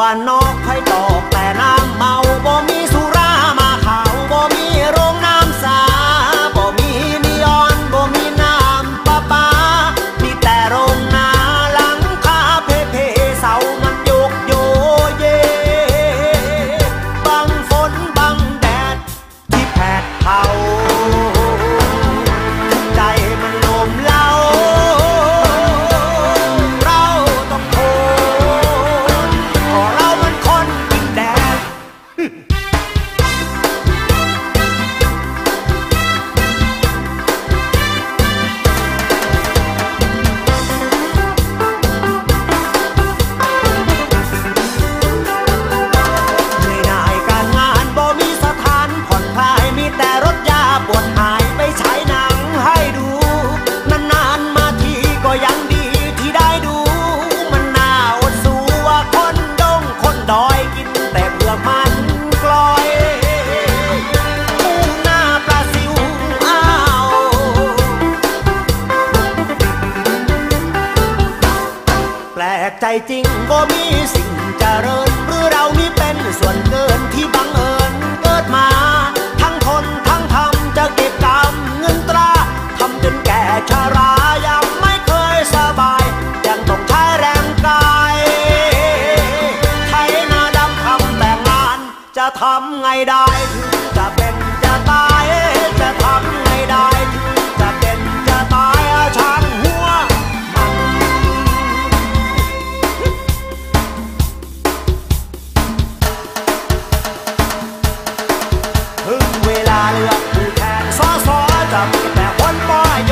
บ้านนอก แปลกใจจริงก็มีสิ่งเจริญหรือเรานี่เป็นส่วนเกินที่บังเอิญเกิดมา ทั้งทนทั้งทำจะเก็บกรรมเงินตราทำจนแก่ชารายังไม่เคยสบายยังต้องใช้แรงกายไถนาดำทำแต่งานจะทำไงได้จะเป็นจะตายจะทำ one more